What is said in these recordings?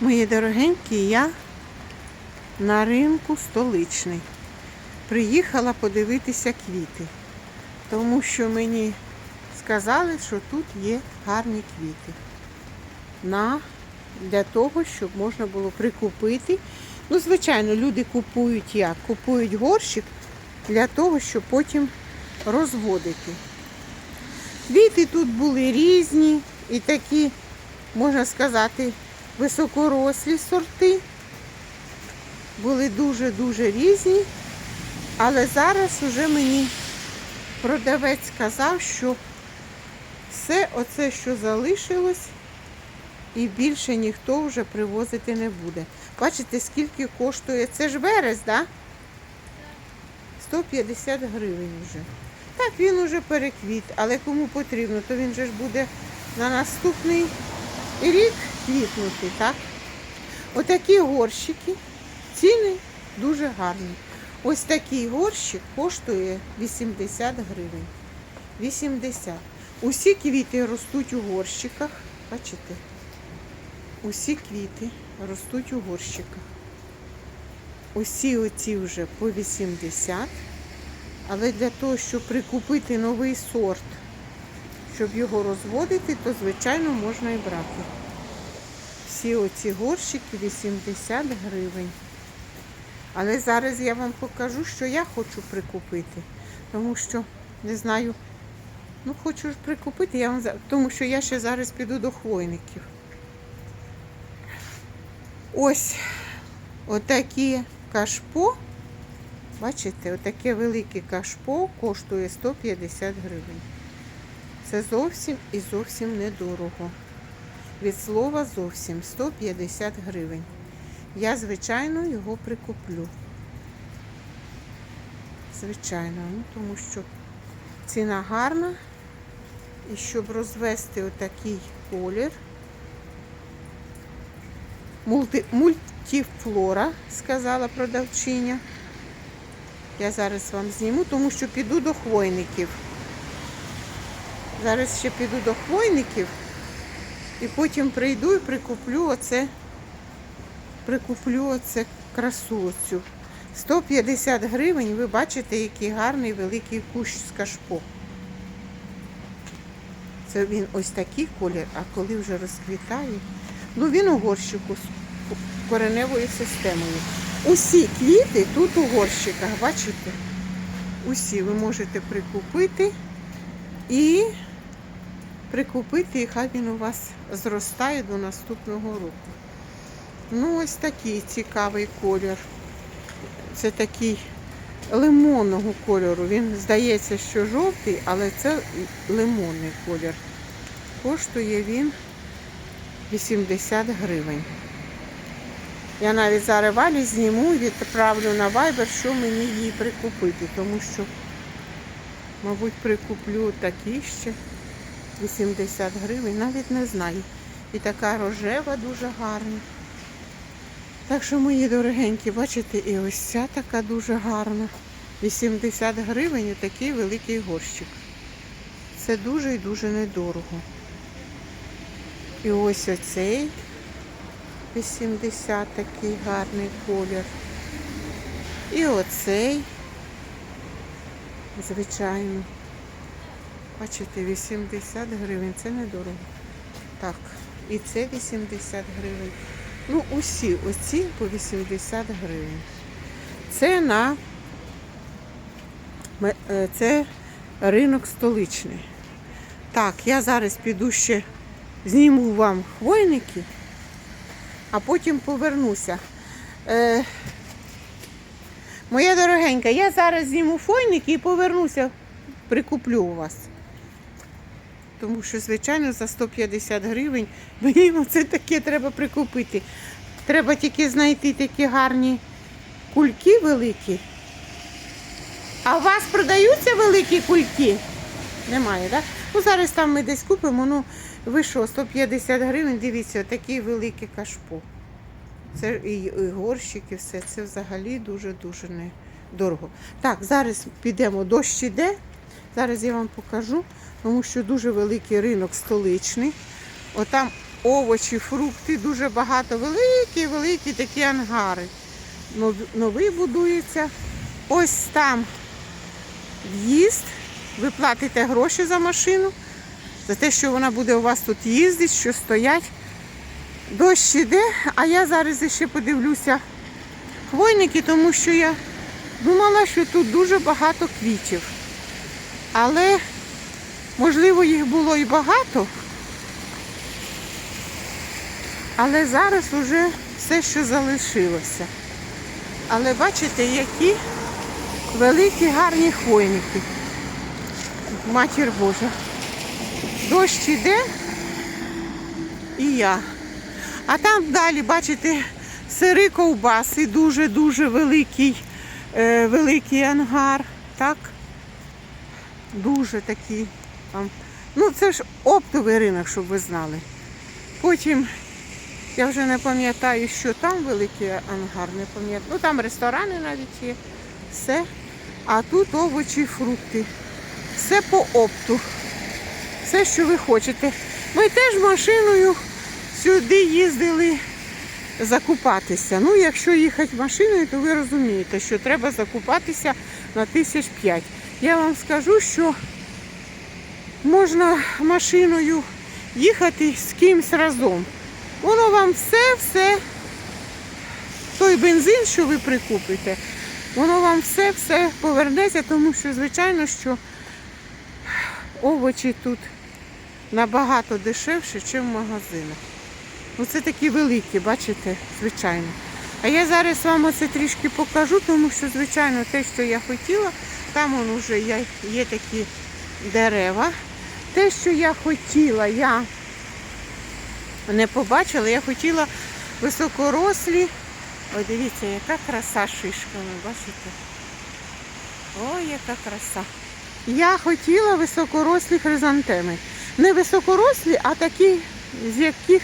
Мої дорогенькі, я на ринку столичний. Приїхала подивитися квіти, тому що мені сказали, що тут є гарні квіти. На, для того, щоб можна було прикупити. Ну, звичайно, люди купують як? Купують горщик для того, щоб потім розводити. Квіти тут були різні і такі, можна сказати, високорослі сорти. Були дуже-дуже різні. Але зараз уже мені продавець сказав, що все оце, що залишилось, і більше ніхто вже привозити не буде. Бачите, скільки коштує? Це ж верес? Да? 150 гривень вже. Так, він уже переквіт, але кому потрібно, то він же ж буде на наступний рік квітнути, так? Отакі горщики, ціни дуже гарні. Ось такий горщик коштує 80 гривень. 80. Усі квіти ростуть у горщиках. Бачите? Усі квіти ростуть у горщиках. Усі оці вже по 80. Але для того, щоб прикупити новий сорт, щоб його розводити, то звичайно можна і брати. Всі оці горщики 80 гривень. Але зараз я вам покажу, що я хочу прикупити. Тому що, не знаю, ну хочу ж прикупити, я вам тому що я ще зараз піду до хвойників. Ось отакі кашпо. Бачите, отаке велике кашпо коштує 150 гривень. Це зовсім і зовсім недорого. Від слова зовсім 150 гривень. Я, звичайно, його прикуплю. Звичайно, ну, тому що ціна гарна. І щоб розвести отакий колір. Мульти, мультифлора, сказала продавчиня. Я зараз вам зніму, тому що піду до хвойників. Зараз ще піду до хвойників і потім прийду і прикуплю оце, прикуплю оце красу оцю. 150 гривень, ви бачите, який гарний великий кущ з кашпо. Це він ось такий колір, а коли вже розквітає, ну він у горщику з кореневою системою. Усі квіти тут у горщиках, бачите? Усі ви можете прикупити і прикупити, і хай він у вас зростає до наступного року. Ну, ось такий цікавий колір. Це такий лимонного кольору. Він здається, що жовтий, але це лимонний колір. Коштує він 80 гривень. Я навіть зараз валі зніму і відправлю на Viber, що мені її прикупити, тому що, мабуть, прикуплю такі ще 80 гривень, навіть не знаю. І така рожева дуже гарна. Так що, мої дорогенькі, бачите, і ось ця така дуже гарна. 80 гривень і такий великий горщик. Це дуже і дуже недорого. І ось оцей 80 такий гарний колір. І оцей, звичайно. Бачите, 80 гривень, це недорого. Так, і це 80 гривень. Ну, усі оці по 80 гривень. Це на е, це ринок столичний. Так, я зараз піду ще зніму вам хвойники, а потім повернуся. Е, моя дорогенька, я зараз зніму хвойники і повернуся, прикуплю у вас. Тому що, звичайно, за 150 гривень мені це таке треба прикупити. Треба тільки знайти такі гарні кульки великі. А у вас продаються великі кульки? Немає, так? Ну, зараз там ми десь купимо, ну, ви що, 150 гривень, дивіться, такий великий кашпо. Це і, і горщики, все, це взагалі дуже-дуже недорого. Так, зараз підемо, дощ іде. Зараз я вам покажу, тому що дуже великий ринок столичний. Отам овочі, фрукти, дуже багато. Великі, великі такі ангари. Новий будується. Ось там в'їзд. Ви платите гроші за машину, за те, що вона буде у вас тут їздити, що стоять. Дощ іде, а я зараз ще подивлюся хвойники, тому що я думала, що тут дуже багато квітів. Але, можливо, їх було і багато. Але зараз вже все, що залишилося. Але бачите, які великі гарні хвойники. Матір Божа. Дощ іде і я. А там далі, бачите, сири ковбаси, дуже-дуже великий, е, великий ангар. Так? Дуже такий. Там. Ну, це ж оптовий ринок, щоб ви знали. Потім я вже не пам'ятаю, що там великий ангар, не пам'ятаю. Ну там ресторани навіть є. Все. А тут овочі, фрукти. Все по опту. Все, що ви хочете. Ми теж машиною сюди їздили закупатися. Ну, якщо їхати машиною, то ви розумієте, що треба закупатися на тисяч п'ять. Я вам скажу, що можна машиною їхати з кимсь разом. Воно вам все-все, той бензин, що ви прикупите, воно вам все-все повернеться, тому що, звичайно, що овочі тут набагато дешевше, ніж в магазинах. Оце такі великі, бачите, звичайно. А я зараз вам оце трішки покажу, тому що, звичайно, те, що я хотіла, там он вже є такі дерева. Те, що я хотіла, я не побачила. Я хотіла високорослі. Ой, дивіться, яка краса шишками, бачите? Ой, яка краса. Я хотіла високорослі хризантеми. Не високорослі, а такі, з яких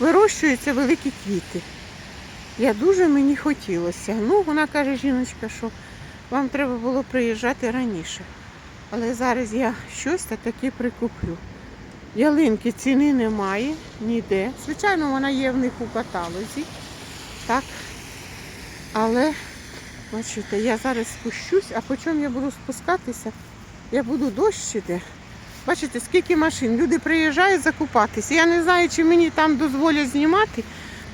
вирощуються великі квіти. Я дуже мені хотілося. Ну, вона каже, жіночка, що вам треба було приїжджати раніше. Але зараз я щось та таке прикуплю. Ялинки ціни немає ніде. Звичайно, вона є в них у каталозі. Так. Але, бачите, я зараз спущусь, а по чому я буду спускатися? Я буду дощ. Бачите, скільки машин. Люди приїжджають закупатися. Я не знаю, чи мені там дозволять знімати,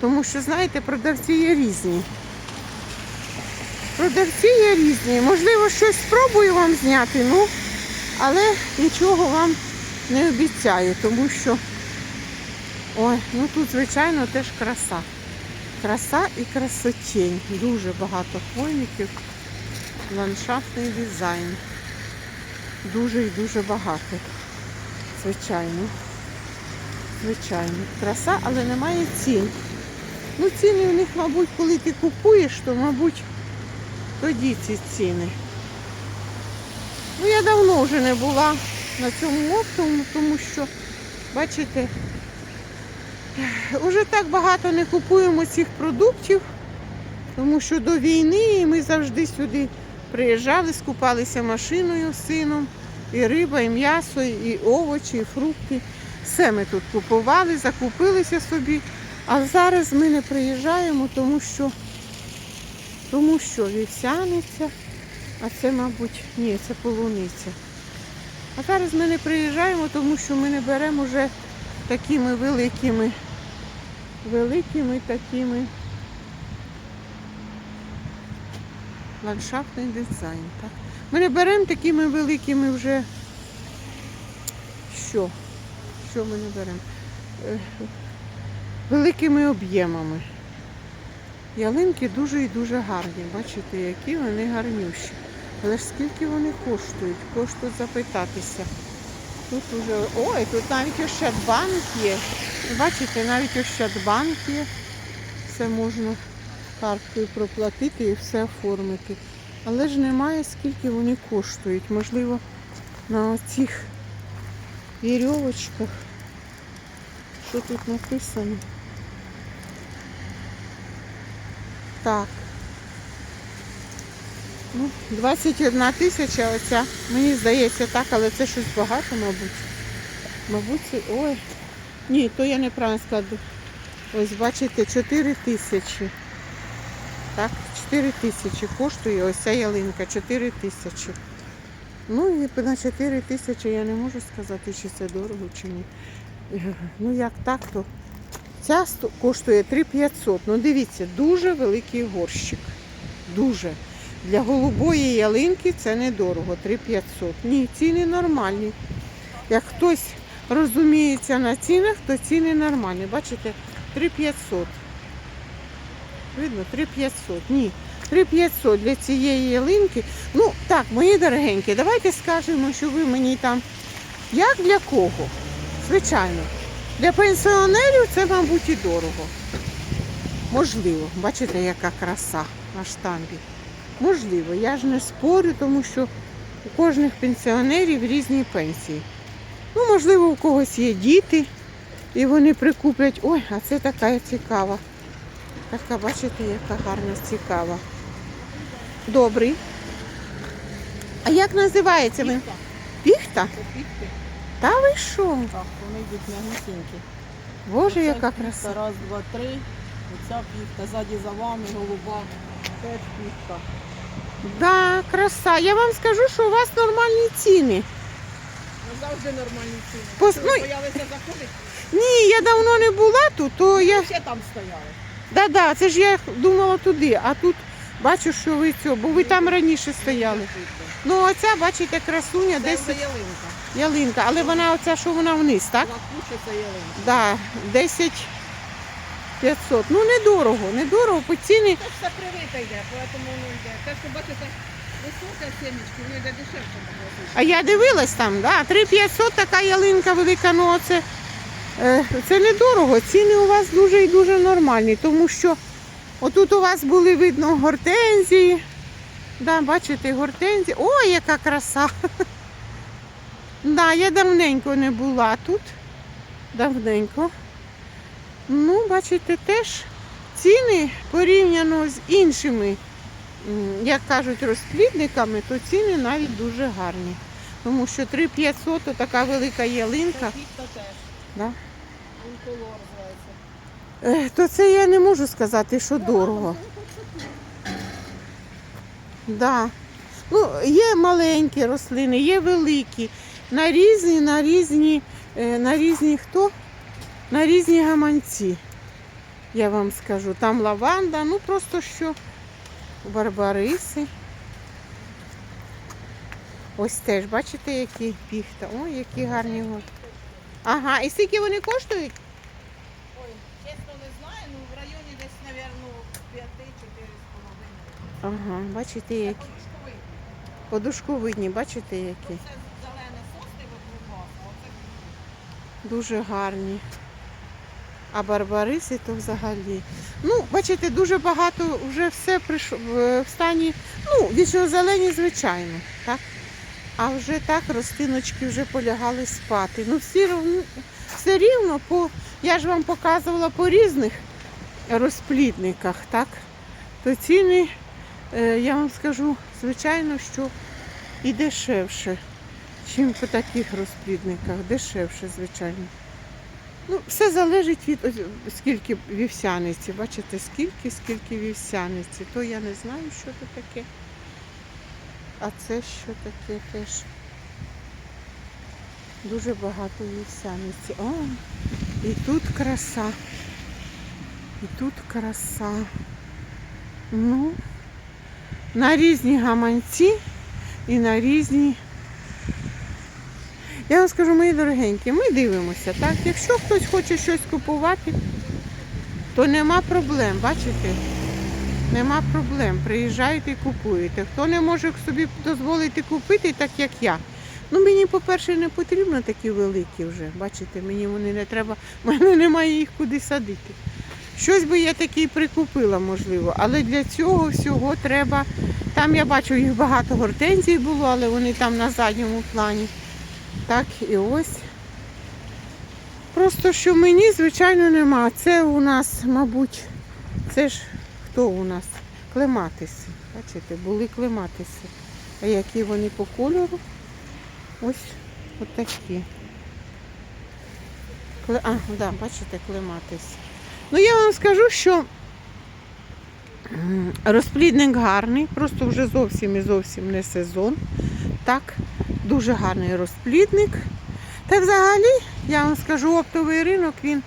тому що, знаєте, продавці є різні. Продавці є різні. Можливо, щось спробую вам зняти, ну, але нічого вам не обіцяю, тому що ой, ну тут, звичайно, теж краса. Краса і красотень. Дуже багато хвойників. Ландшафтний дизайн. Дуже і дуже багато. Звичайно. Звичайно. Краса, але немає цін. Ну, ціни в них, мабуть, коли ти купуєш, то, мабуть, тоді ці ціни. Ну, я давно вже не була на цьому оптовому, тому що, бачите, вже так багато не купуємо цих продуктів, тому що до війни ми завжди сюди приїжджали, скупалися машиною з сином, і риба, і м'ясо, і овочі, і фрукти. Все ми тут купували, закупилися собі. А зараз ми не приїжджаємо, тому що, тому що вівсяниця, а це, мабуть, ні, це полуниця. А зараз ми не приїжджаємо, тому що ми не беремо вже такими великими, великими такими ландшафтний дизайн. Так? Ми не беремо такими великими вже. Що? Що ми не беремо? Е, Великими об'ємами. Ялинки дуже і дуже гарні. Бачите, які вони гарнющі. Але ж скільки вони коштують? Коштують запитатися. Тут уже... Ой, тут навіть Ощадбанк є. Бачите, навіть Ощадбанк є. Все можна карткою проплатити і все оформити. Але ж немає скільки вони коштують. Можливо, на оцих вірьовочках. Що тут написано? Так. Ну, 21 тисяча оця. Мені здається так, але це щось багато, мабуть. Мабуть, ой, Ні, то я неправильно складу. Ось бачите, 4 тисячі. Так, 4 тисячі коштує ось ця ялинка, 4 тисячі. Ну і на 4 тисячі я не можу сказати, чи це дорого, чи ні. Ну як так, то ця коштує 3500. Ну дивіться, дуже великий горщик. Дуже. Для голубої ялинки це недорого, 3500. Ні, ціни нормальні. Як хтось розуміється на цінах, то ціни нормальні. Бачите, 3500. Видно, 3500. Ні. 3500 для цієї ялинки. Ну, так, мої дорогенькі, давайте скажемо, що ви мені там. Як для кого? Звичайно. Для пенсіонерів це, мабуть, і дорого. Можливо. Бачите, яка краса на штамбі. Можливо, я ж не спорю, тому що у кожних пенсіонерів різні пенсії. Ну, можливо, у когось є діти, і вони прикуплять. Ой, а це така цікава. Така, бачите, яка гарна, цікава. Добрий. А як називається? ви? Піхта. Піхта? Піхти. Та ви що? Так, вони йдуть м'ягусінькі. Боже, Оця яка піхта, краса. Раз, два, три. Оця піхта, ззаді за вами, голуба. Теж піхта. Да, краса. Я вам скажу, що у вас нормальні ціни. Ну, завжди нормальні ціни. Пос- Що, ну, боялися заходити? Ні, я давно не була тут, то я. Ще там стояли. Да-да, це ж я думала туди, а тут бачу, що ви цього, бо ви там раніше стояли. Ну, оця, бачите, красуня, Це десь вже ялинка. ялинка, але вона оця, що вона вниз, так? Лакуча це ялинка. Да, 10 500. Ну, недорого, недорого, по ціні. Це все привита йде, тому воно йде. Те, що бачите, висока сімечки, воно йде дешевше. А я дивилась там, да, 3500 така ялинка велика, ну це, е, це недорого. Ціни у вас дуже і дуже нормальні, тому що отут у вас були видно гортензії. Да, бачите, гортензії. Ой, яка краса! Да, я давненько не була тут. Давненько. Ну, бачите, теж ціни порівняно з іншими як кажуть, розплідниками, то ціни навіть дуже гарні. Тому що 3500 то така велика ялинка. Да? Е, То це я не можу сказати, що дорого. Да. Ну, є маленькі рослини, є великі. На різні, на різні, е, на різні хто? На різні гаманці. Я вам скажу. Там лаванда, ну просто що барбариси. Ось теж, бачите, які піхта. Ой, які гарні. го- Ага, і скільки вони коштують? Ой, чесно не знаю, ну в районі десь, мабуть, 5-4,5. Ага, бачите, які. Подушковий. Подушковидні, бачите, які. Це зелене сосни оце Дуже гарні. А барбариси то взагалі. Ну, бачите, дуже багато вже все прийшло в стані, ну, вічно зелені, звичайно, так? А вже так рослиночки вже полягали спати. Ну, всі рівно, все рівно, по, я ж вам показувала по різних розплідниках, так? То ціни, е, я вам скажу, звичайно, що і дешевше, чим по таких розплідниках. Дешевше, звичайно. Ну, все залежить від скільки вівсяниці. Бачите, скільки, скільки вівсяниці. То я не знаю, що це таке. А це що таке теж. Дуже багато вівсяниці. О, і тут краса. І тут краса. Ну, на різні гаманці і на різні я вам скажу, мої дорогенькі, ми дивимося, так? Якщо хтось хоче щось купувати, то нема проблем, бачите? Нема проблем. Приїжджаєте і купуєте. Хто не може собі дозволити купити, так як я. Ну мені, по-перше, не потрібно такі великі вже. Бачите, мені вони не треба, в мене немає їх куди садити. Щось би я таке і прикупила, можливо. Але для цього всього треба. Там я бачу, їх багато гортензій було, але вони там на задньому плані. Так і ось. Просто що мені, звичайно, нема. Це у нас, мабуть, це ж хто у нас? Клематиси. Бачите, були клематиси. А які вони по кольору? Ось отакі. Кле... А, да, бачите, клематис. Ну я вам скажу, що розплідник гарний, просто вже зовсім і зовсім не сезон. Так, дуже гарний розплідник. Та взагалі, я вам скажу, оптовий ринок він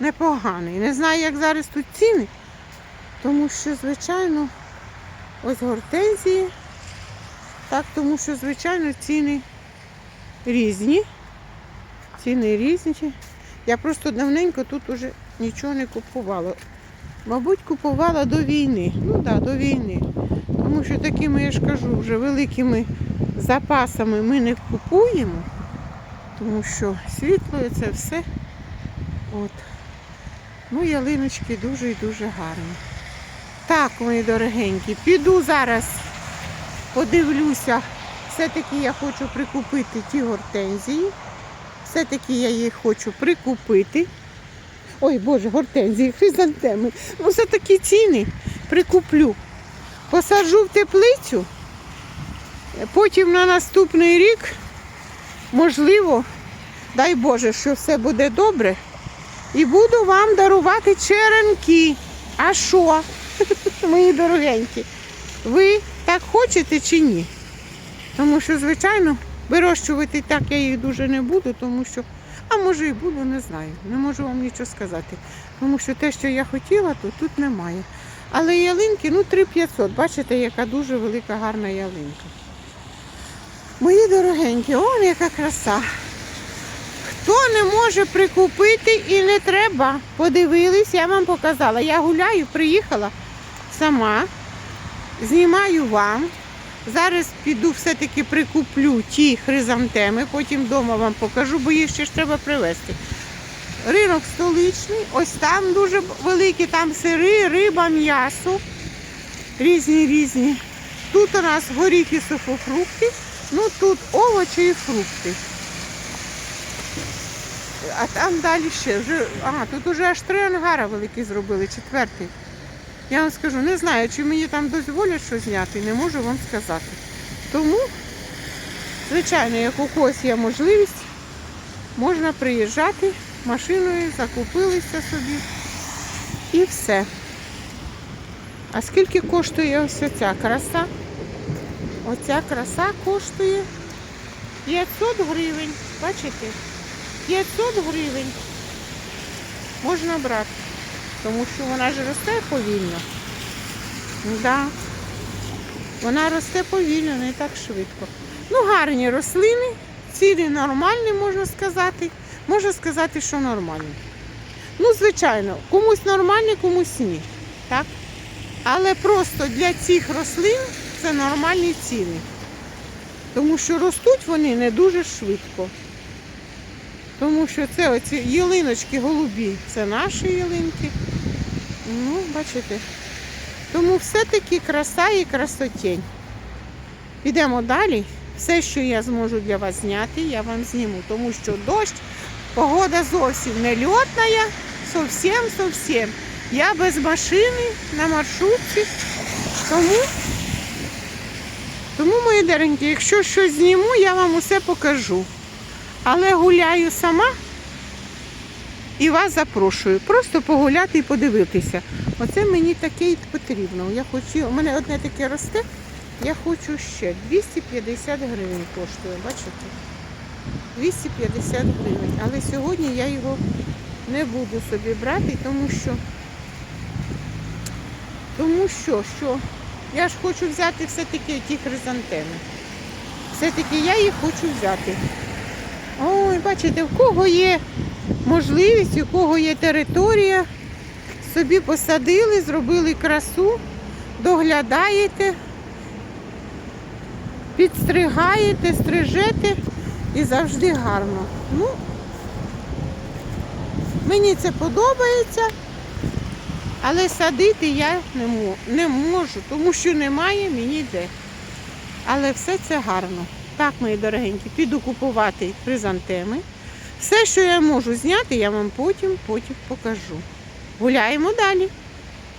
непоганий. Не знаю, як зараз тут ціни, тому що, звичайно, ось гортензії. Так, тому що, звичайно, ціни різні. Ціни різні. Я просто давненько тут уже нічого не купувала. Мабуть, купувала до війни. Ну так, да, до війни. Тому що такими, я ж кажу, вже великими запасами ми не купуємо, тому що світло це все. От. Ну, ялиночки дуже і дуже гарні. Так, мої дорогенькі, піду зараз, подивлюся. Все-таки я хочу прикупити ті гортензії. Все-таки я їх хочу прикупити. Ой, Боже, гортензії, хризантеми. Ну, все такі ціни прикуплю. Посаджу в теплицю. Потім на наступний рік, можливо, дай Боже, що все буде добре. І буду вам дарувати черенки. А що, мої дорогенькі? Ви так хочете чи ні? Тому що, звичайно, вирощувати так я їх дуже не буду, тому що, а може і буду, не знаю. Не можу вам нічого сказати. Тому що те, що я хотіла, то тут немає. Але ялинки, ну 3500. Бачите, яка дуже велика гарна ялинка. Мої дорогенькі, он яка краса. Хто не може прикупити і не треба. Подивились, я вам показала. Я гуляю, приїхала сама, знімаю вам. Зараз піду все-таки прикуплю ті хризантеми, потім вдома вам покажу, бо їх ще ж треба привезти. Ринок столичний, ось там дуже великий, там сири, риба, м'ясо. Різні різні. Тут у нас горіхи сухофрукти, ну тут овочі і фрукти. А там далі ще вже. А, тут уже аж три ангара великі зробили, четвертий. Я вам скажу, не знаю, чи мені там дозволять що зняти, не можу вам сказати. Тому, звичайно, як у когось є можливість, можна приїжджати машиною, закупилися собі і все. А скільки коштує ось ця краса? Оця краса коштує 500 гривень. Бачите? 500 гривень можна брати, тому що вона ж росте повільно. Да. Вона росте повільно, не так швидко. Ну, гарні рослини, ціни нормальні, можна сказати. Можна сказати, що нормальні. Ну, звичайно, комусь нормальні, комусь ні. Так? Але просто для цих рослин це нормальні ціни. Тому що ростуть вони не дуже швидко. Тому що це оці ялиночки голубі, це наші ялинки. Ну, бачите. Тому все-таки краса і красотень. Підемо далі. Все, що я зможу для вас зняти, я вам зніму. Тому що дощ, погода зовсім не льотна, зовсім зовсім. Я без машини на маршрутці. Тому, тому мої доренькі, якщо щось зніму, я вам усе покажу. Але гуляю сама і вас запрошую. Просто погуляти і подивитися. Оце мені таке й потрібно. Я хочу, у мене одне таке росте, я хочу ще. 250 гривень коштує, бачите? 250 гривень. Але сьогодні я його не буду собі брати, тому що, тому що, що я ж хочу взяти все-таки ті хризантеми. Все-таки я їх хочу взяти. Ой, бачите, в кого є можливість, у кого є територія, собі посадили, зробили красу, доглядаєте, підстригаєте, стрижете і завжди гарно. Ну, мені це подобається, але садити я не можу, тому що немає мені де. Але все це гарно. Так, мої дорогенькі, піду купувати хризантеми. Все, що я можу зняти, я вам потім, потім покажу. Гуляємо далі.